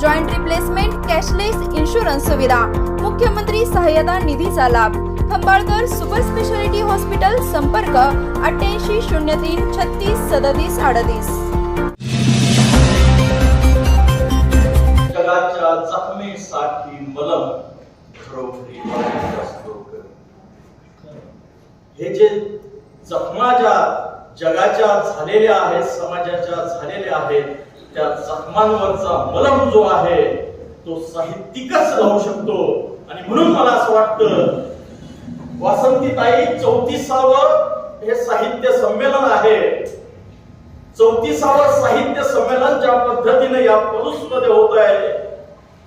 joint replacement cashless insurance सुविधा. मुख्यमंत्री सहाय्यता निधीचा लाभ. खंबाळकर सुपर स्पेशालिटी हॉस्पिटल संपर्क अठ्ठ्याऐंशी शून्य तीन छत्तीस सदतीस अडतीस. जगाच्या जखमेसाठी मलम हे जे जखमा ज्या जगाच्या झालेल्या आहेत समाजाच्या झालेल्या आहेत त्या जखमांवरचा मलम जो आहे तो साहित्यिकच राहू शकतो. आणि म्हणून मला असं वाटतं वासंतीताई चौतीसावं हे साहित्य संमेलन आहे. चौतीसावं साहित्य संमेलन ज्या पद्धतीने या पलूसमध्ये होत आहे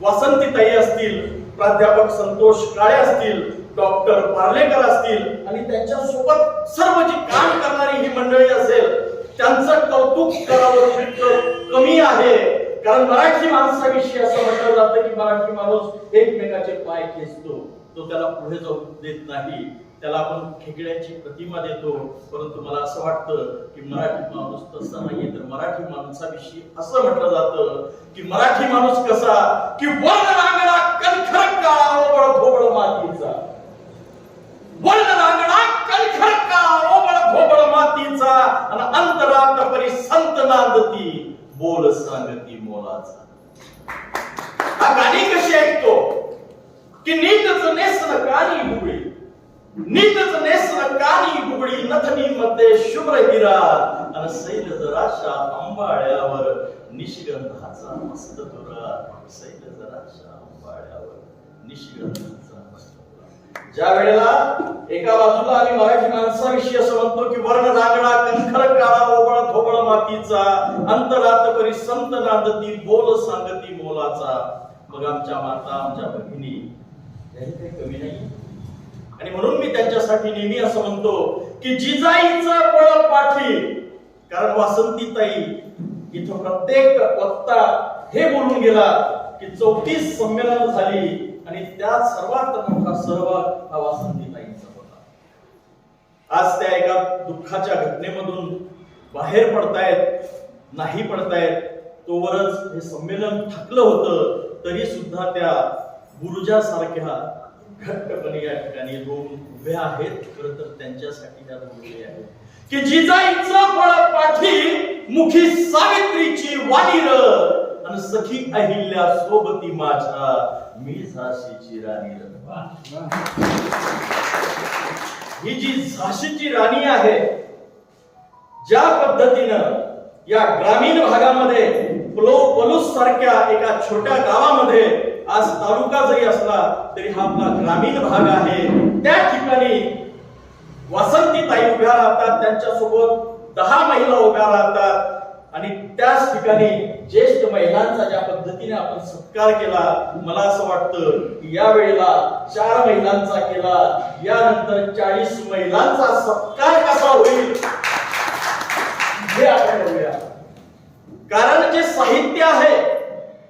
वासंतीताई असतील प्राध्यापक संतोष काळे असतील डॉक्टर पार्लेकर असतील आणि त्यांच्यासोबत सर्व जी काम करणारी ही मंडळी असेल त्यांचं कौतुक करावं तितकं कमी आहे. कारण मराठी माणसाविषयी असं म्हटलं जातं की मराठी माणूस एकमेकाचे पाय खेचतो. तो त्याला पुढे जाऊ देत नाही. त्याला आपण खेकड्याची प्रतिमा देतो. परंतु मला असं वाटतं की मराठी माणूस तसा नाहीये. तर मराठी माणसाविषयी असं म्हटलं जातं की मराठी माणूस कसा की वर्ण रांगडा कणखर काळा बळ धोबळ मातीचा. वर्ण रांगडा कणखर काळा ओबळ धोबळ मातीचा आणि अंतरात परी संत नांदती बोल सांगती मोलाचा हा गाणी कशी ऐकतो की नीटच नेसन कानी बुगडी नीटच नेसन कानी बुगडी नथनी मध्ये शुभ्र हिरा आणि सैल जराशा अंबाळ्यावर निशिगंधाचा मस्त तुरा सैल जराशा अंबाळ्यावर निशिगंधाचा ज्या वेळेला एका बाजूला आम्ही मराठी माणसाविषयी असं म्हणतो की वर्ण नागडा कंखर काळा ओबळ थोबळ मातीचा अंतरात परी संत नांदती बोल सांगती मोलाचा. मग आमच्या माता आमच्या भगिनी याही काही कमी नाही. आणि म्हणून मी त्यांच्यासाठी नेहमी असं म्हणतो की जिजाईचं बळ पाठी. कारण वासंतीताई इथं प्रत्येक वक्ता हे बोलून गेला की चौतीस संमेलन झाली. आणि त्यात सर्वात मोठा सहभाग हा वासंतीताईंचा होता. आज त्या एका दुःखाच्या घटनेमधून बाहेर पडतायत नाही पडतायत तोवरच हे संमेलन थकलं होतं तरी सुद्धा त्या गुरुजासारख्या घट्टपणे या ठिकाणी दोन उभ्या आहेत. खरं तर त्यांच्यासाठी त्या दोन आहेत. की जिजाईचा बळ पाठी मुखी सावित्रीची वाणीर आणि सखी अहिल्या सोबती माझ्या. मी झाशीची राणी ही जी झाशीची राणी आहे ज्या पद्धतीनं या ग्रामीण भागामध्ये पलो पलूस सारख्या एका छोट्या गावामध्ये आज तालुका जरी असला तरी हा आपला ग्रामीण भाग आहे. त्या ठिकाणी वासंतीताई उभ्या राहतात त्यांच्यासोबत दहा महिला उभ्या राहतात. आणि त्याच ठिकाणी ज्येष्ठ महिलांचा ज्या पद्धतीने आपण सत्कार केला मला असं वाटतं की या वेळेला चार महिलांचा केला यानंतर चाळीस महिलांचा सत्कार कसा होईल? हे आपण बघूया. कारण जे साहित्य आहे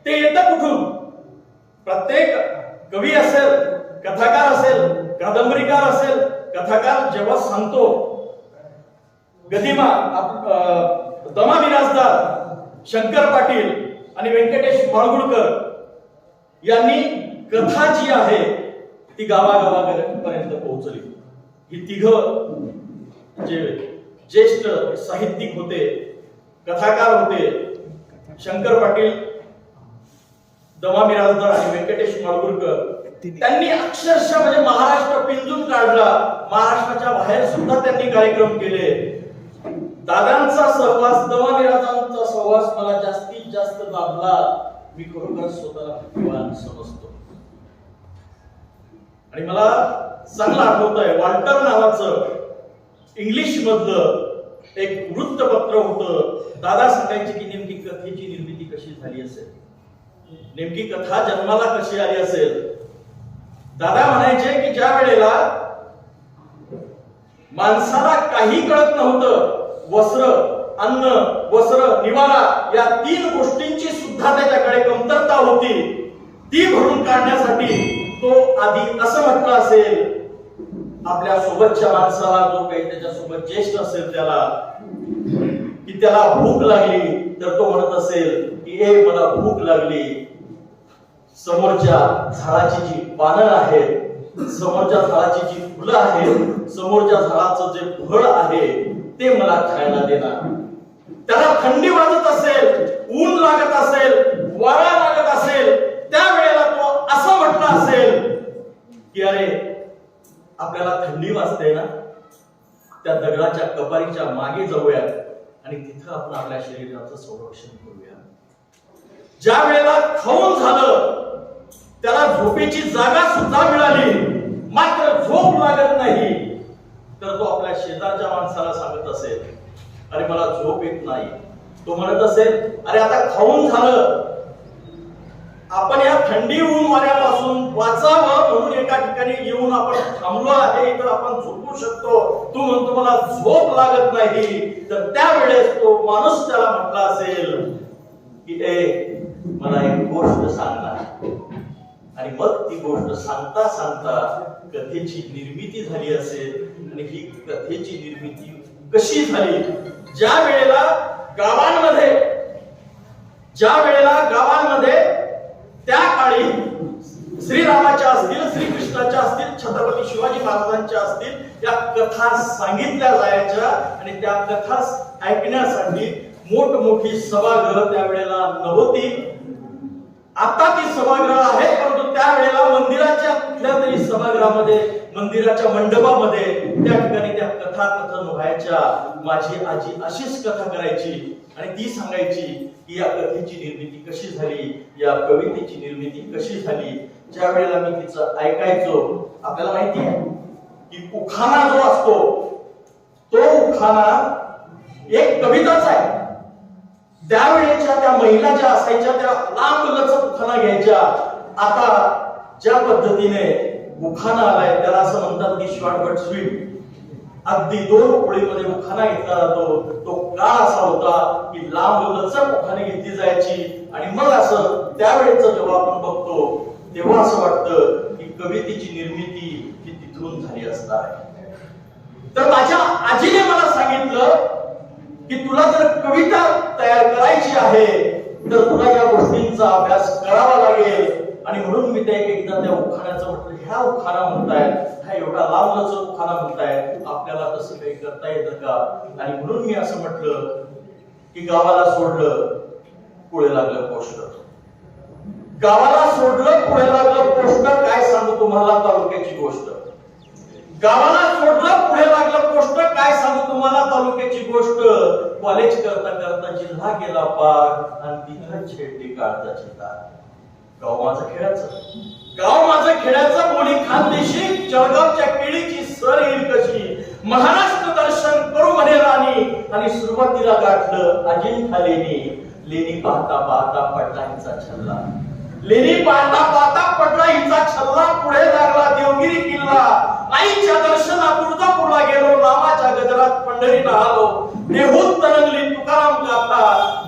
ते येतं कुठून? प्रत्येक कवी असेल कथाकार असेल कादंबरीकार असेल कथाकार जेव्हा सांगतो गदिमा आप- दमा बिराजदार शंकर पाटील आणि व्यंकटेश माळगुडकर यांनी कथा जी आहे ती गावागावापर्यंत पोहोचली. ही तिघ जे ज्येष्ठ साहित्यिक होते कथाकार होते शंकर पाटील दमा मिराजदार आणि व्यंकटेश माळगुरकर त्यांनी अक्षरशः म्हणजे महाराष्ट्र पिंजून काढला. महाराष्ट्राच्या बाहेर सुद्धा त्यांनी कार्यक्रम केले. दादांचा सहवास दमा मिराजांचा सहवास मला जास्तीत जास्त लाभला मी खरोखर स्वतःला भाग्यवान समजतो. आणि मला चांगलं आठवत आहे वाल्टर नावाचं इंग्लिश मधलं एक वृत्तपत्र होतं. दादा सांगायचे की नेमकी कथेची निर्मिती कशी झाली असेल? नेमकी कथा जन्माला कशी आली असेल? दादा म्हणायचे की ज्या वेळेला माणसाला काही कळत नव्हतं वस्त्र अन्न वस्त्र निवारा या तीन गोष्टींची सुद्धा त्याच्याकडे कमतरता होती. ती भरून काढण्यासाठी तो आधी असं म्हटलं असेल आपल्या सोबतच्या माणसाला जो काही त्याच्यासोबत ज्येष्ठ असेल त्याला की त्याला भूक लागली तर तो म्हणत असेल की ए मला भूक लागली. समोरच्या झाडाची जी पानं आहेत समोरच्या झाडाची जी फुलं आहेत समोरच्या झाडाचं जे फळ आहे ते मला खायला देणार. त्याला थंडी वाजत असेल ऊन लागत असेल वारा लागत असेल त्यावेळेला तो असं म्हटलं असेल की अरे आपल्याला थंडी वाजते ना? त्या दगडाच्या कपारीच्या मागे जाऊयात आणि तिथं आपण आपल्या शरीराचं संरक्षण करूया. ज्या वेळेला खाऊन झालं त्याला झोपेची जागा सुद्धा मिळाली. मात्र झोप लागत नाही. तर तो आपल्या शेजारच्या माणसाला सांगत असेल अरे मला झोप येत नाही. तो म्हणत असेल अरे आता खाऊन झालं. आपण या थंडी ऊन वाऱ्यापासून वाचावं म्हणून एका ठिकाणी येऊन आपण थांबलो आहे तर आपण झोपू शकतो. तू म्हणतो मला झोप लागत नाही. तर त्यावेळेस तो माणूस त्याला म्हटला असेल की ए मला एक गोष्ट सांगणार आणि मग ती गोष्ट सांगता सांगता कथेची निर्मिती झाली असेल आणि ही कथेची निर्मिती कशी झाली? ज्या वेळेला गावांमध्ये ज्या वेळेला गावांमध्ये त्या काळी श्रीरामाच्या असतील श्रीकृष्णाच्या असतील छत्रपती शिवाजी महाराजांच्या असतील या कथा सांगितल्या जायच्या आणि त्या कथा ऐकण्यासाठी मोठमोठी सभागृह त्यावेळेला नव्हती. आता ती सभागृह आहे परंतु त्यावेळेला मंदिराच्या कुठल्या तरी सभागृहामध्ये मंदिराच्या मंडपामध्ये त्या ठिकाणी त्या कथा कथन व्हायच्या. माझी आजी अशीच कथा करायची आणि ती सांगायची की या कथेची निर्मिती कशी झाली या कवितेची निर्मिती कशी झाली. ज्या वेळेला मी तिचं ऐकायचो आपल्याला माहिती आहे की उखाणा जो असतो तो उखाणा एक कविताच आहे. त्यावेळेच्या त्या महिला ज्या असायच्या त्या लांब लचक उखाणा घ्यायच्या. आता ज्या पद्धतीने उखाणा आलाय त्याला असं म्हणतात की शॉर्ट स्वीट. अगदी दोन ओळीमध्ये उखाणा घेतला जातो. तो काळ असा होता की लांब लचक उखाणे घेतली जायची आणि मग असं त्यावेळेच जेव्हा आपण बघतो तेव्हा असं वाटतं की कवितेची निर्मिती ही तिथून झाली असणार आहे. तर माझ्या आजीने मला सांगितलं की तुला जर कविता तयार करायची आहे तर तुला या गोष्टींचा अभ्यास करावा लागेल. आणि म्हणून मी ते एकदा त्या उखाण्याचं म्हटलं ह्या उखाणा म्हणतायत ह्या एवढा लांबलच उखाणा म्हणतायत आपल्याला तसं काही करता येतं का? आणि म्हणून मी असं म्हटलं की गावाला सोडलं पुढे लागलं पोष्ट. गावाला सोडलं पुढे लागलं पोष्ट काय सांगू तुम्हाला तालुक्याची गोष्ट? गावाला सोडलं पुढे लागलं पोष्ट काय सांगू तुम्हाला तालुक्याची गोष्ट? कॉलेज करता करता जिल्हा गेला पार आणि तिथं छेडली काढता तार गाव माझं खेळायचं गाव माझं खेळायचं कोणी खानदेशी जळगावच्या केळीची सर येईल कशी? महाराष्ट्र दर्शन करू म्हणे राणी. आणि सुरुवातीला गाठलं अजिंठा लेणी. लेणी पाहता पाहता पडला हिचा छल्ला. लेणी पाहता पाहता पडला हिचा छल्ला पुढे लागला देवगिरी किल्ला. आईच्या दर्शना तुळजापूरला गेलो रामाच्या गजरात पंढरी आलो. देहूत तरंगली तुकाराम गाता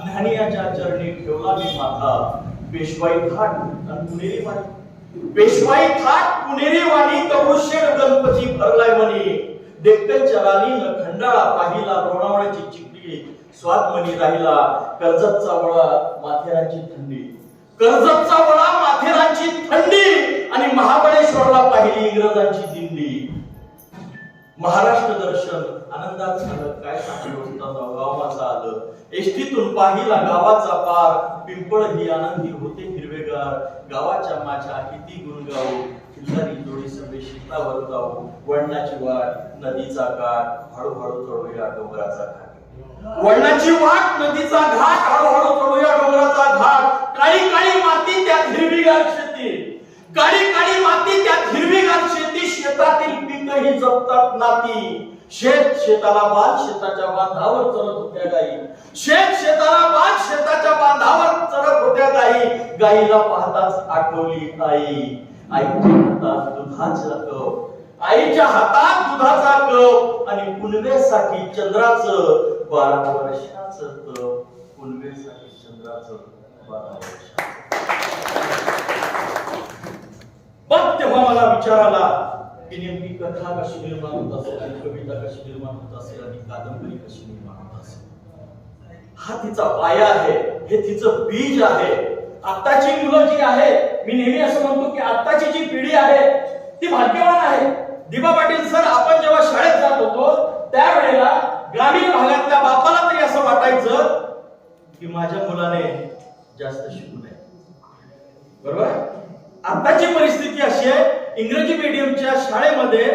ज्ञानियाच्या चरणी ठेवला मी माता पेशवाई थाट पुणेरी वाणी पेशवाई थाट पुणेरी वाणी दगडूशेठ गणपती भरलाय म्हणी. डेक्कनच्या राणीनं खंडाळा पाहिला लोणावळ्याची चिकली. स्वादमणी राहिला कर्जतचा वळा माथेराची थंडी. कर्जतचा वळा माथेराची थंडी. आणि महाबळेश्वरला पाहिली इंग्रजांची दिंडी. महाराष्ट्र दर्शन आनंदात झालं. काय सांगू गाव माझा आलं. एसटीतून पाहिला गावाचा पार. पिंपळ ही आनंदी होते हिरवेगार. गावाच्या माझ्या किती गुण गाऊ खिल्लारी जोडी सभे शेतावर जाऊ. वळणाची वाट नदीचा घाट हळूहळू चढूया डोंगराचा घाट. वळणाची वाट नदीचा घाट हळूहळू चढूया डोंगराचा घाट. काळी काळी माती त्यात हिरवीगार शेती. काळी काळी माती त्यात हिरवीगार शेती. शेतातील पिकही जपतात नाती. शेत शेताला बांध शेताच्या बांधावर चरत होत्या गाई शेत शेताला बांध शेताच्या बांधावर चरत होत्या गाई गाईला पाहताच आठवली आई. आईच्या हातात दुधाचा कप आईच्या हातात दुधाचा कप आणि पुनवेसाठी चंद्राचं बारा वर्षाचं कप पुनवेसाठी चंद्राचं बारा वर्षाचं बघ तेव्हा मला विचाराला की नेमकी कथा कशी निर्माण होत असेल आणि कविता कशी निर्माण होत असेल आणि कादंबरी कशी निर्माण होत असेल? हा तिचा पाया आहे हे तिचं बीज आहे. आत्ताची मुलं जी आहेत मी नेहमी असं म्हणतो की आत्ताची जी पिढी आहे ती भाग्यवान आहे. दिबा पाटील सर आपण जेव्हा शाळेत जात होतो त्यावेळेला ग्रामीण भागातल्या बापाला तरी असं वाटायचं की माझ्या मुलाने जास्त शिकू नये. बरोबर? आताची परिस्थिती अशी आहे इंग्रजी मीडियमच्या शाळेमध्ये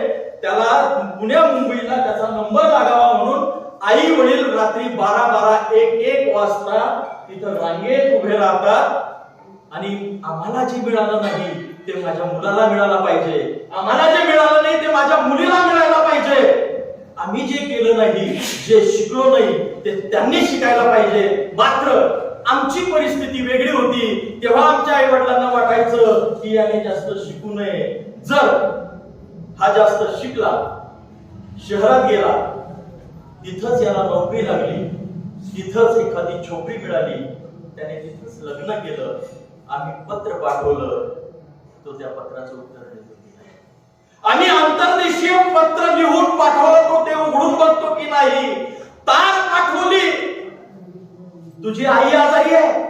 त्याला पुण्या मुंबईला त्याचा नंबर लागावा म्हणून आई वडील रात्री बारा बारा एक एक वाजता तिथं रांगेत उभे राहतात. आणि आम्हाला जे मिळालं नाही ते माझ्या मुलाला मिळालं पाहिजे. आम्हाला जे मिळालं नाही ते माझ्या मुलीला मिळायला पाहिजे. आम्ही जे केलं नाही जे शिकलो नाही ते त्यांनी शिकायला पाहिजे. मात्र आमची परिस्थिती वेगळी होती. तेव्हा आमच्या आई वडिलांना वाटायचं की याने जास्त शिकू नये. जर हा जास्त शिकला शहरात गेला तिथंच याला नोकरी लागली तिथंच एखादी छोकरी मिळाली त्याने तिथंच लग्न केलं आम्ही पत्र पाठवलं तो त्या पत्राचं उत्तर देतो आणि अंतर्देशीय पत्र लिहून पाठवलं तो ते उघडून बघतो की नाही. तार पाठवली. तुझी आई आजारी आहे.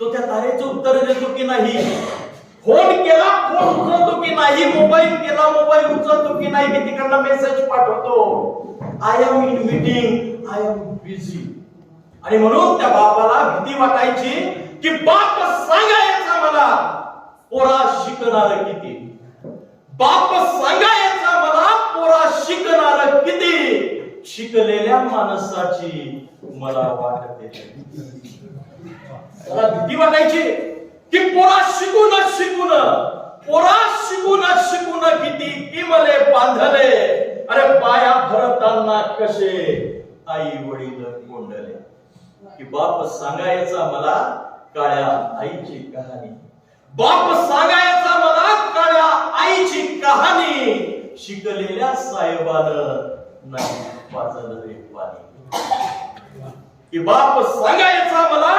तो त्या तारेचं उत्तर देतो की नाही. फोन केला फोन उचलतो की नाही मोबाईल केला मोबाईल उचलतो की नाही की तिकडला मेसेज पाठवतो. I am in meeting I am busy आणि म्हणून त्या बापाला भीती वाटायची की बाप सांगायचा मला पोरा शिकणार किती? बाप सांगायचा मला पोरा शिकणार किती? शिकलेल्या माणसाची मला वाटते मला भीती वाटायची. की पोरा शिकून शिकून पोरा शिकून शिकून किती की मले बांधले. अरे पाया भरताना कसे आई वडील कोंडले. की बाप सांगायचा मला काळ्या आईची कहाणी. बाप सांगायचा मला काळ्या आईची कहाणी. शिकलेल्या साहेबानं नाही वाचलं रे पाणी. की बाप सांगायचा मला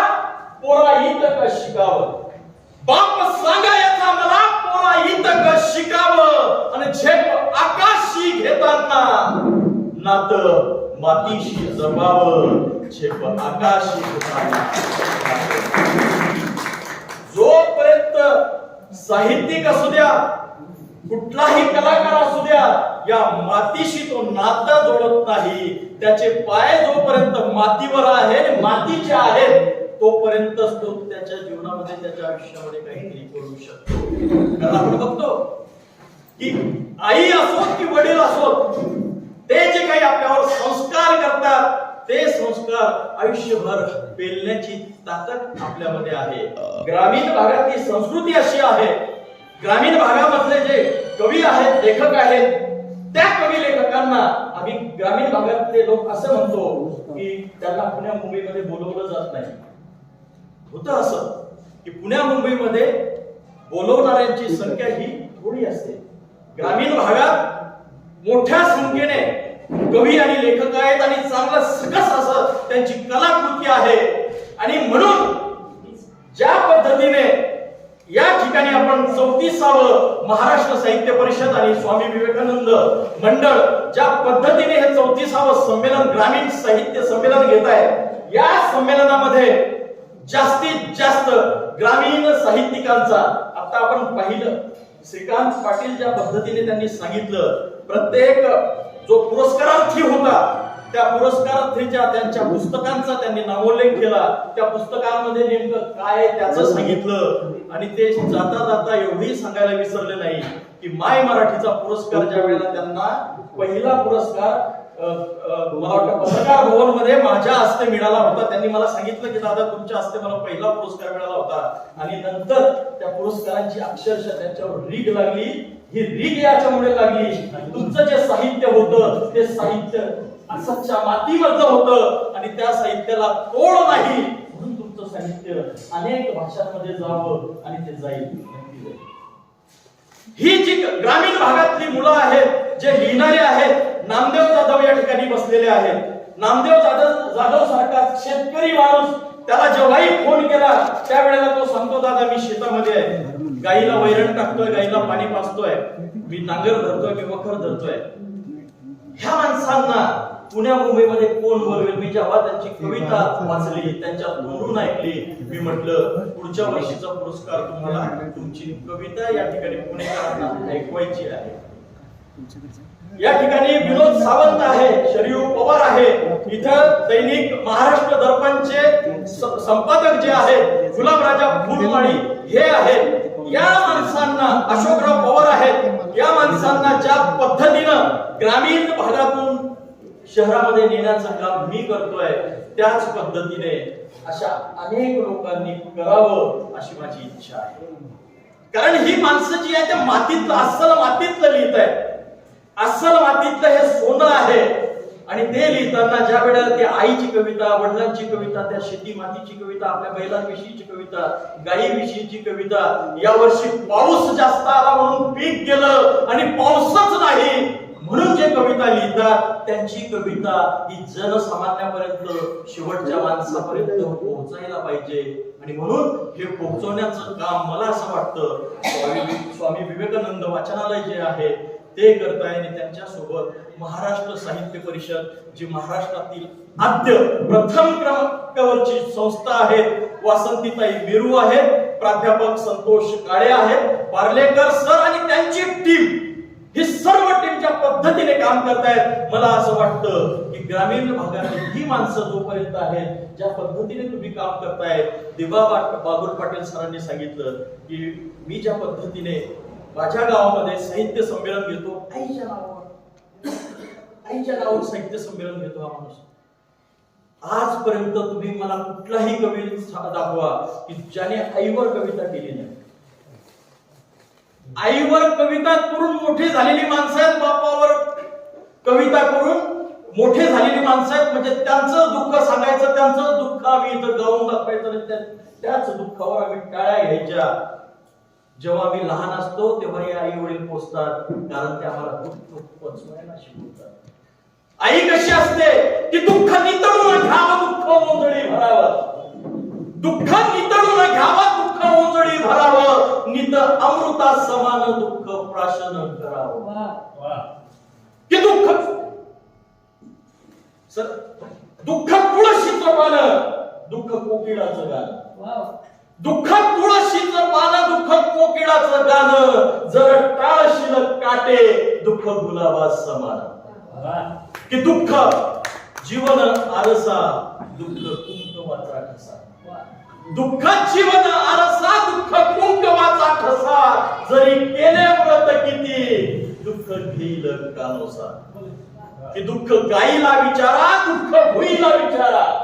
पोरा इथं का शिकावं. बाप सांगायचा मला पोरा इथं शिकाव शिकावं. आणि झेप आकाशी घेताना नात मातीशी जमावं झेप आकाशी घेताना जोपर्यंत साहित्यिक असू द्या कुठलाही कलाकार असू द्या या मातीशी तो नाता जोडत नाही. त्याचे पाय जोपर्यंत मातीवर आहे मातीचे आहेत तोपर्यंतच तो त्याच्या जीवनामध्ये त्याच्या आयुष्यामध्ये काहीतरी करू शकतो. कारण आपण बघतो की आई असोत की वडील असोत ते जे काही आपल्यावर संस्कार करतात ते संस्कार आयुष्यभर पेलण्याची ताकद आपल्यामध्ये आहे. ग्रामीण भागातली संस्कृती अशी आहे. ग्रामीण भागामधले जे कवी आहेत लेखक आहेत त्या कवी लेखकांना आम्ही ग्रामीण भागातले लोक असं म्हणतो की त्यांना पुण्या मुंबईमध्ये बोलवलं जात नाही. होतं असं की पुण्या मुंबईमध्ये बोलवणाऱ्यांची संख्या ही थोडी असते. ग्रामीण भागात मोठ्या संख्येने कवी आणि लेखक आहेत आणि चांगलं सकस असं त्यांची कलाकृती आहे. आणि म्हणून ज्या पद्धतीने या ठिकाणी आपण चौतीसावं महाराष्ट्र साहित्य परिषद आणि स्वामी विवेकानंद मंडळ ज्या पद्धतीने हे चौतीसावं संमेलन ग्रामीण साहित्य संमेलन घेत आहे या संमेलनामध्ये जास्तीत जास्त ग्रामीण साहित्यिकांचा. आता आपण पाहिलं श्रीकांत पाटील ज्या पद्धतीने त्यांनी सांगितलं प्रत्येक जो पुरस्कारार्थी होता त्या पुरस्कारार्थीच्या त्यांच्या पुस्तकांचा त्यांनी नामोल्लेख केला. त्या पुस्तकांमध्ये नेमकं काय त्याचं सांगितलं. आणि ते जाता जाता एवढी सांगायला विसरले नाही की माय मराठीचा पुरस्कार ज्या वेळेला त्यांना पहिला पुरस्कार मला वाटतं पत्रकार भवनमध्ये माझ्या हस्ते मिळाला होता. त्यांनी मला सांगितलं की दादा तुमच्या हस्ते मला पहिला पुरस्कार मिळाला होता. आणि नंतर त्या पुरस्कारांची अक्षरशः त्यांच्यावर रीग लागली. ही रीग याच्यामुळे लागली. तुमचं जे साहित्य होतं ते साहित्य असच्या मातीमधलं होतं. आणि त्या साहित्याला तोड नाही. म्हणून तुमचं साहित्य अनेक भाषांमध्ये जावं आणि ते जाईल. ही जी ग्रामीण भागातली मुलं आहेत जे लिहिणारे आहेत नामदेव जाधव या ठिकाणी बसलेले आहेत. नामदेव जाधव जाधव सारखा शेतकरी माणूस त्याला जेव्हाही फोन केला त्यावेळेला तो सांगतो दादा मी शेतामध्ये आहे. गाईला वैरण टाकतोय गाईला पाणी पाचतोय मी नांगर धरतोय मी वखर धरतोय. ह्या माणसांना पुण्या मुंबईमध्ये कोण बोलवेल? मी जेव्हा त्यांची कविता वाचली त्यांच्या तोंडून ऐकली मी म्हटलं पुढच्या वर्षीचा पुरस्कार तुम्हाला तुमची कविता या ठिकाणी पुणेकरांना ऐकवायची आहे. या ठिकाणी विनोद सावंत आहे शरीव पवार आहे. इथं दैनिक महाराष्ट्र दर्पणचे संपादक जे आहेत गुलाबराजा फुलमाळी हे आहेत. या माणसांना अशोकराव पवार आहेत. या माणसांना ज्या पद्धतीनं ग्रामीण भागातून शहरामध्ये नेण्याचं काम मी करतोय त्याच पद्धतीने अशा अनेक लोकांनी करावं अशी माझी इच्छा आहे. कारण ही माणसं जी आहे त्या मातीतलं अस्सल मातीतलं लिहित आहे अस्सल मातीतलं हे सोनं आहे. आणि ते लिहिताना ज्या वेळेला ते आईची कविता वडिलांची कविता त्या शेती मातीची कविता आपल्या बैलांविषयीची कविता गायीविषयीची कविता यावर्षी पाऊस जास्त आला म्हणून पीक गेलं आणि पाऊसच नाही. म्हणून जे कविता लिहितात त्यांची कविता ही जनसामान्यापर्यंत शेवटच्या माणसापर्यंत पोहोचायला पाहिजे. आणि म्हणून हे पोहोचवण्याचं काम मला असं वाटतं. स्वामी स्वामी विवेकानंद वाचनालय जे आहे ते करताय आणि त्यांच्यासोबत महाराष्ट्र साहित्य परिषद जी महाराष्ट्रातील आद्य प्रथम क्रमांकावरची संस्था आहे वासंतीताई मेरू आहे प्राध्यापक संतोष काळे आहेत पार्लेकर सर आणि त्यांची टीम ही सर्व टीम ज्या पद्धतीने काम करतायत. मला असं वाटतं की ग्रामीण भागातील ही माणसं जोपर्यंत आहेत ज्या पद्धतीने तुम्ही काम करताय दिबा बागुल बाबुल पाटील सरांनी सांगितलं की मी ज्या पद्धतीने माझ्या गावामध्ये साहित्य संमेलन घेतो. आईच्या नावावर. आईच्या नावावर साहित्य संमेलन घेतो हा माणूस. आजपर्यंत तुम्ही मला कुठलाही कवी दाखवा की ज्याने आईवर कविता केली नाही. आईवर कविता करून मोठी झालेली माणसं आहेत बापावर कविता करून मोठे झालेली माणसं आहेत. म्हणजे त्यांचं दुःख सांगायचं त्यांचं दुःख आम्ही इथं गाऊन दाखवायचं त्या- त्याच दुःखावर आम्ही टाळ्या घ्यायच्या. जेव्हा आम्ही लहान असतो तेव्हा हे आई वडील पोचतात कारण ते आम्हाला दुःख पोचवायला शिकवतात. आई कशी असते? की दुःख नितळून घ्यावं दुःख ओंजळी भरावं. दुःख नितळून घ्यावं दुःख ओंजळी भरावं. नित अमृता समान दुःख प्राशन करावं. की दुःख सर दुःख तुळशीचं पान दुःख कोकिळाचं गाणं. दुःख तुळशीचं पान दुःख कोकिळाचं गाणं जर टाळशील काटे दुःख गुलाबा समान. की दुःख जीवन आरसा दुःख कुंकवाचा ठसा. दुःखात जीवन आरसा दुःख कुंकवाचा ठसा. जरी केले व्रत किती दुःख घेईल कानोसा की दुःख गाईला विचारा दुःख भुईला विचारा.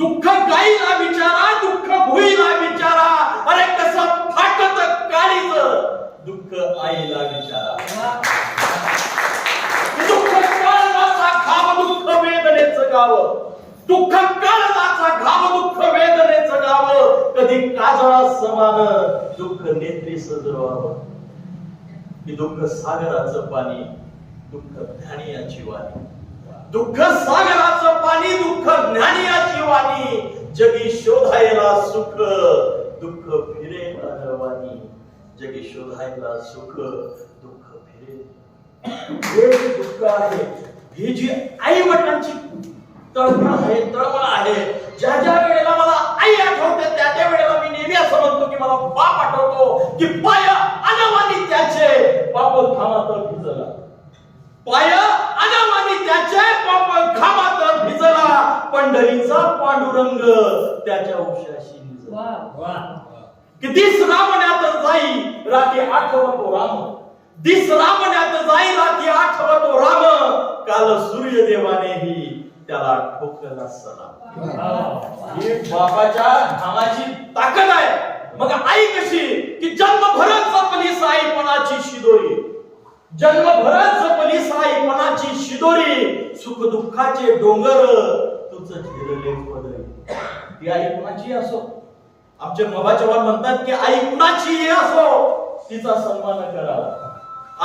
दुःख गाईला विचारा दुःख भुईला विचारा. अरे कसं फाटत काळीच दुःख आईला विचारा. दुःख काळजाचा घाव दुःख वेदनेचं गाव. दुःख काळजाचा घाव दुःख वेदनेचं गाव. कधी काजळा समान दुःख नेत्री सजवावं. की दुःख सागराचं पाणी दुःख ज्ञानियाची वाणी. दुःख सागराचं पाणी दुःख ज्ञानियाची वाणी जगी शोधायला सुख दुःख फिरे अनवानी जगी शोधायला सुख दुःख फिरे. हे दुःख आहे ही जी आई वडिलांची तळमळ आहे तळमळ आहे. ज्या ज्या वेळेला मला आई आठवते त्या त्या वेळेला मी नेहमी असं म्हणतो की मला बाप आठवतो की पाय अनवानी त्याचे. बाप घामात भिजला. पाय अनवानी त्याचे बाप घामात भिजला पंढरीचा पांडुरंग त्याच्या उशाशी किती श्रावण्यात जाई रात्री आठवतो राम. दिस रामण्यात जाई रात्री आठवतो राम. काल सूर्यदेवानेही त्याला ठोकला सलाम. ही बापाच्या घामाची ताकद आहे. मग आई कशी? की जन्मभरच जपली साईपणाची शिदोरी. जन्मभरच जपली साईपणाची शिदोरी. सुख दुःखाचे डोंगर तुझं झेलले पदरी ती आई कुणाची असो. आमचे मबा चव्हाण म्हणतात की आई कुणाची असो तिचा सन्मान करावा.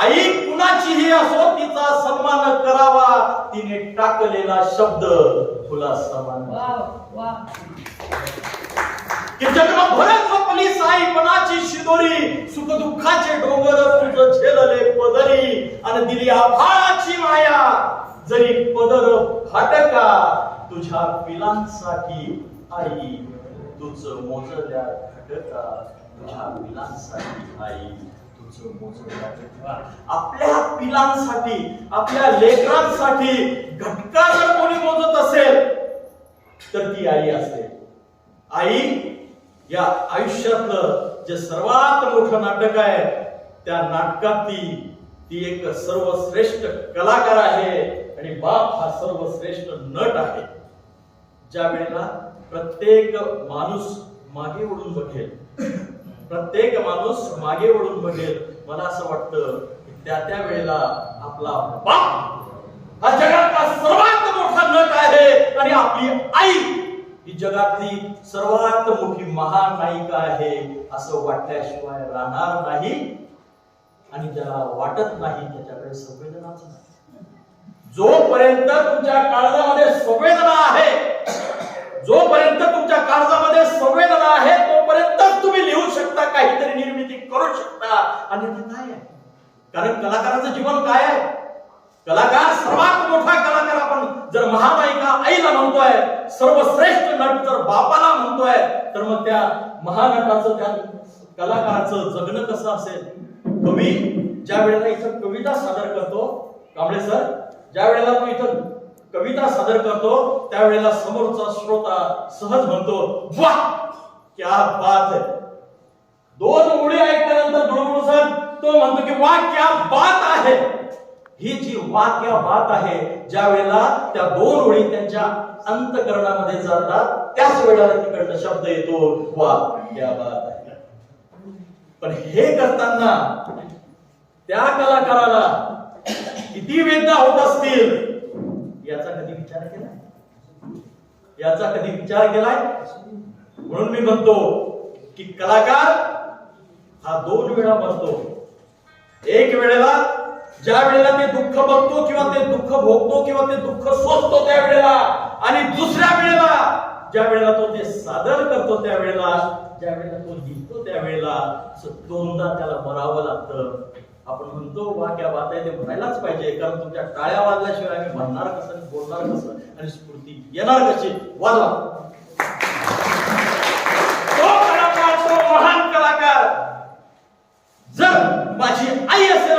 आई कुणाचीही असो तिचा सन्मान करावा. तिने टाकलेला शब्द तुला समान. की जन्मभरत झोपली साईपणाची शिदोरी सुख दुःखाचे डोंगर तुझ झेलले पदरी. आणि दिली आभाळाची माया जरी पदर फाटका तुझ्या पिलांसाठी. आई तुझं मोजल्या घटका तुझ्या पिलांसाठी. आई तुझं आपल्या पिलांसाठी आपल्या लेकरांसाठी घटका जर कोणी मोजत असेल तर ती आई असेल. आई या आयुष्यातलं जे सर्वात मोठं नाटक आहे त्या नाटकातली ती एक सर्वश्रेष्ठ कलाकार आहे आणि बाप हा सर्वश्रेष्ठ नट आहे. ज्या वेळेला प्रत्येक माणूस मागे वळून बघेल प्रत्येक माणूस मागे वळून बघेल मला असं वाटतं की त्या त्या वेळेला आपला बाप हा जगातला सर्वात मोठा नट आहे आणि आपली आई ही जगातली सर्वात मोठी महानायिका आहे असं वाटल्याशिवाय राहणार नाही. आणि ज्याला वाटत नाही त्याच्याकडे संवेदनाच नाही. जोपर्यंत तुमच्या काळजामध्ये संवेदना आहे जोपर्यंत तुमच्या काळजामध्ये संवेदना आहे तोपर्यंत तुम्ही लिहू शकता काहीतरी निर्मिती करू शकता. आणि ते काय आहे? कारण कलाकाराचं जीवन काय आहे? कलाकार सर्वात मोठा कलाकार आपण जर महानायिका आईला म्हणतोय सर्वश्रेष्ठ नट जर बापाला म्हणतोय तर मग त्या महानटाचं त्या कलाकाराचं जगणं कसं असेल? कवी ज्या वेळेला इथं कविता सादर करतो कांबळे सर ज्या वेळेला तो इथं कविता सादर करतो त्यावेळेला समोरचा श्रोता सहज म्हणतो वा क्या बात है. दोन मुळे ऐकल्यानंतर धुळगुळ सर तो म्हणतो की वा क्या बात आहे. ही जी वाक्या वात बात आहे ज्या वेळेला त्या दोन ओळी त्यांच्या अंतकरणामध्ये जातात त्याच वेळेला तिकडनं शब्द येतो वा क्या बात आहे. पण हे करताना त्या कलाकाराला किती वेदना होत असतील याचा कधी विचार केलाय? याचा कधी विचार केलाय? म्हणून मी म्हणतो की कलाकार हा दोन वेळा बनतो एक वेळेला ज्या वेळेला ते दुःख बघतो किंवा ते दुःख भोगतो किंवा ते दुःख सोसतो त्या वेळेला आणि दुसऱ्या वेळेला ज्या वेळेला तो ते सादर करतो त्या वेळेला ज्या वेळेला तो लिहितो त्या वेळेला दोनदा त्याला मरावं लागतं. आपण म्हणतो वा क्या बात आहे ते म्हणायलाच पाहिजे कारण तुमच्या टाळ्या वाजल्याशिवाय आम्ही म्हणणार कसं बोलणार कसं आणि स्फूर्ती येणार कशी? वाजवा.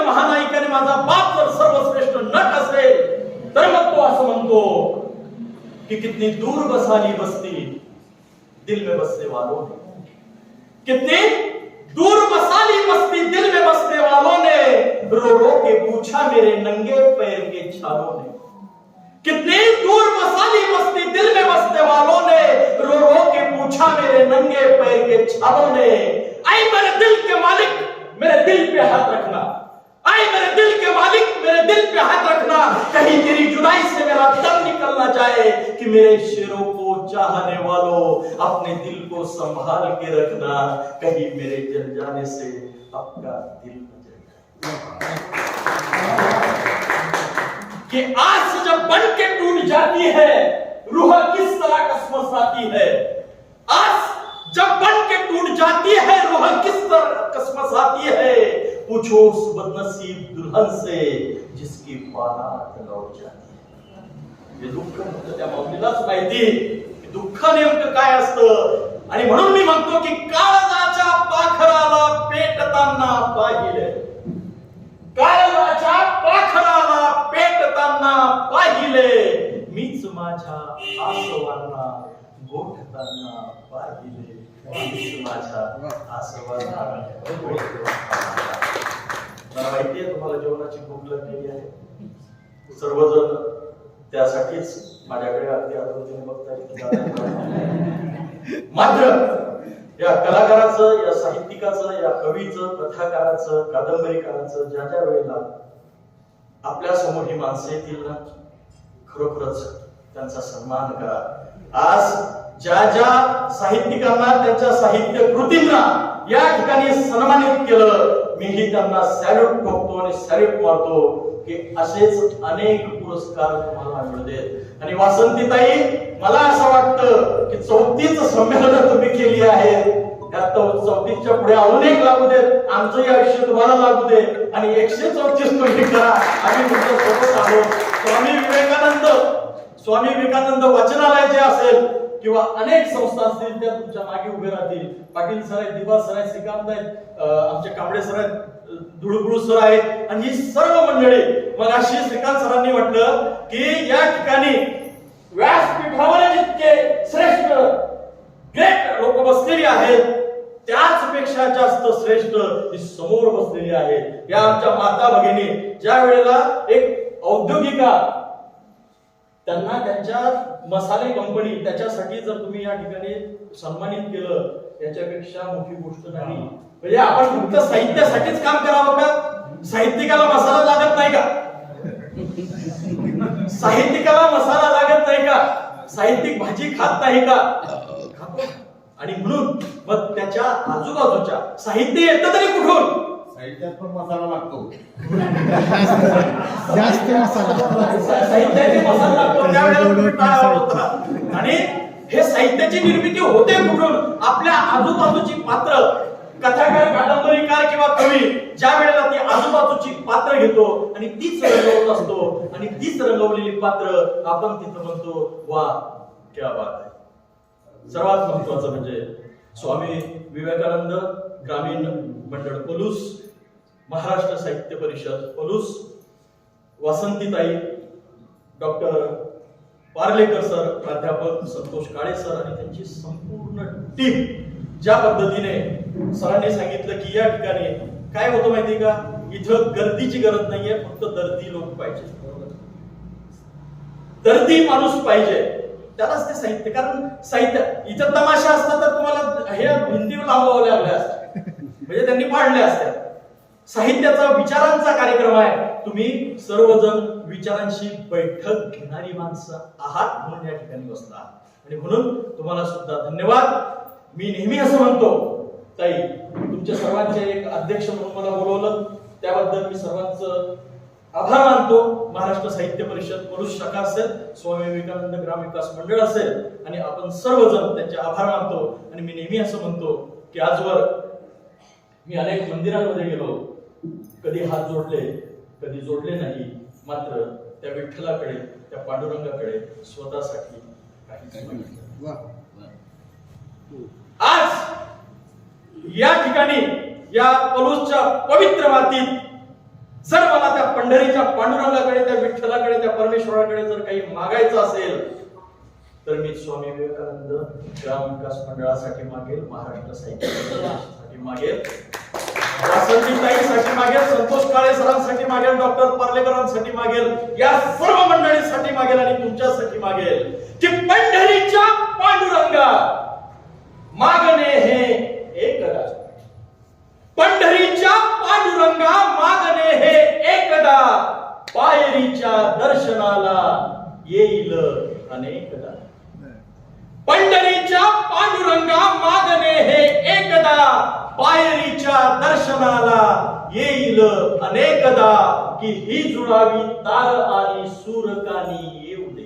आई असेल महानायिका आणि माझा बाप जर सर्वश्रेष्ठ नट असेल, तर मग तो असं म्हणतो कि कितनी दूर बसाली बस्ती, दिल में बसने वालों ने. कितनी दूर बसाली बस्ती, दिल में बसने वालों ने. रो रो के पूछा मेरे नंगे पैर के छालों ने. कितनी दूर बसाली बस्ती, दिल में बसने वालों ने. रो रो के पूछा मेरे नंगे पैर के छालों ने. आई मेरे दिल के मालिक, मेरे दिल पे हाथ रखना. आई मेरे दिल के मालिक, मेरे दिल पे हाथ रखना। कहीं तेरी जुदाई से मेरा दम निकल ना जाए कि मेरे शेरों को चाहने वालों अपने दिल को संभाल के रखना। कहीं मेरे जल जाने से आपका दिल न जाए कि आस जब बन के टूट जाती है, रूह किस तरह कसमसाती है? आस जब बन के टूट जाती है, रूह किस तरह कसमसाती है? पूछो उस बदनसीब दुल्हन से जिसकी बारात लौट जाती है। हे दुःख फक्त त्या माऊलीलाच माहिती की दुःख नेमकं काय असतं? आणि म्हणून मी म्हणतो की काळजाच्या पाखराला पेटताना पाहिले. काळजाच्या पाखराला पेटताना पाहिले. मीच माझ्या आसवांना गोठताना पाहिले. मीच माझ्या आसवांना गोठताना. मला तुम्हाला जेवणाची भूक लागलेली आहे सर्वजण त्यासाठीच माझ्याकडे अगदी आतुरतेने बघताय मात्र या कलाकाराचं या साहित्यिकाचं या कवीचं कथाकाराचं कादंबरीकाराचं ज्या ज्या वेळेला आपल्यासमोर ही माणसं येतील ना खरोखरच त्यांचा सन्मान करा आज ज्या ज्या साहित्यिकांना त्यांच्या साहित्य कृतींना या ठिकाणी सन्मानित केलं मीही त्यांना सॅल्यूट ठोकतो आणि सॅल्यूट मारतो की असेच अनेक पुरस्कार तुम्हाला मिळू आणि वासंतीताई मला असं वाटतं की चौथीच संमेलन तुम्ही केली आहे. त्या चौतीसच्या पुढे अजून एक लागू देत आमचंही आयुष्य तुम्हाला लागू दे. आणि एकशे चौतीस तुम्ही करा. आम्ही तुमच्यासोबत आहोत स्वामी विवेकानंद स्वामी विवेकानंद वाचनालय जे असेल किंवा अनेक संस्था असतील त्या तुमच्या मागे उभे राहतील. पाटील सर आहेत दिबा सर आहेत श्रीकांत आहेत आमचे कांबळे सर आहेत धुळगुळू सर आहेत. आणि ही सर्व मंडळी मग अशी श्रीकांत सरांनी म्हटलं की या ठिकाणी व्यासपीठावर जितके श्रेष्ठ ग्रेट लोक बसलेली आहेत त्याच पेक्षा जास्त श्रेष्ठ ही समोर बसलेली आहे या आमच्या माता भगिनी ज्या वेळेला एक औद्योगिका त्यांना त्यांच्या मसाले कंपनी त्याच्यासाठी जर तुम्ही या ठिकाणी सन्मानित केलं याच्यापेक्षा मोठी गोष्ट नाही. म्हणजे आपण फक्त साहित्यासाठीच काम करावं का? साहित्यिकाला मसाला लागत नाही का? साहित्यिकाला मसाला लागत नाही का? साहित्यिक भाजी खात नाही का? खातो. आणि म्हणून मग त्याच्या आजूबाजूच्या साहित्य येतं तरी कुठून? साहित्यात पण मसाला लागतो. जास्त मसाला. आणि हे साहित्याची निर्मिती होते कुठून? आपल्या आजूबाजूची पात्र कथाकार कादंबरीकार किंवा कवी ज्या वेळेला ती आजूबाजूची पात्र घेतो आणि तीच रंगवत असतो आणि तीच रंगवलेली पात्र आपण तिथं म्हणतो वा क्या बात आहे. सर्वात महत्वाचं म्हणजे स्वामी विवेकानंद ग्रामीण मंडळ पलूस महाराष्ट्र साहित्य परिषद पलूस वासंतीताई डॉक्टर पार्लेकर सर प्राध्यापक संतोष काळे सर आणि त्यांची संपूर्ण टीम ज्या पद्धतीने सरांनी सांगितलं की या ठिकाणी काय होतं माहितीये का? इथं गर्दीची गरज नाहीये फक्त दर्दी लोक पाहिजे. दर्दी माणूस पाहिजे. त्यालाच ते साहित्य. कारण साहित्य इथं तमाशा असता तर तुम्हाला हे भिंतीवर लावल्या लागल्या असत्या म्हणजे त्यांनी पाडल्या असत्या साहित्याचा विचारांचा कार्यक्रम आहे. तुम्ही सर्वजण विचारांशी बैठक घेणारी माणसं आहात म्हणून या ठिकाणी बसला आहात. आणि म्हणून तुम्हाला सुद्धा धन्यवाद. मी नेहमी असं म्हणतो ताई तुमच्या सर्वांचे एक अध्यक्ष म्हणून मला बोलवलं. त्याबद्दल मी सर्वांचं आभार मानतो. महाराष्ट्र साहित्य परिषद पुरुष शाखा असेल स्वामी विवेकानंद ग्राम विकास मंडळ असेल आणि आपण सर्वजण त्यांचे आभार मानतो. आणि मी नेहमी असं म्हणतो की आजवर मी अनेक मंदिरांमध्ये गेलो. कधी हात जोडले कधी जोडले नाही मात्र त्या विठ्ठलाकडे त्या पांडुरंगाकडे स्वतःसाठी काहीच. आज या ठिकाणी या पलूसच्या पवित्र मातीत जर मला त्या पंढरीच्या पांडुरंगाकडे त्या विठ्ठलाकडे त्या परमेश्वराकडे जर काही मागायचं असेल तर मी स्वामी विवेकानंद ग्राम विकास मंडळासाठी मागेल महाराष्ट्र साहित्य मागेल. वासंतीताईसाठी मागेल संतोष काळे सरांसाठी मागेल डॉक्टर पार्लेकरांसाठी मागेल या सर्व मंडळींसाठी मागेल आणि तुमच्यासाठी मागेल. की पंढरीच्या पांडुरंगा मागणे हे एकदा पंढरीच्या पांडुरंगा मागणे हे एकदा पायरीच्या दर्शनाला येईल अनेकदा पंढरीच्या पांडुरंगा मागणे हे एकदा पायरीच्या दर्शनाला येईल अनेकदा की ही जुळावी तार आणि सूरकानी येऊ दे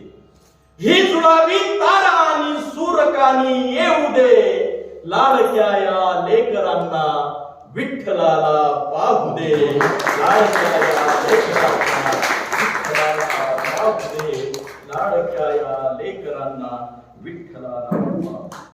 ही जुळावी तार आणि सूरकानी येऊ दे लाडक्या या लेकरांना विठ्ठलाला पाहू दे लाडक्या या लेकरांना विठ्ठलाला पाहू दे लाडक्या या लेकरांना विठ्ठलाला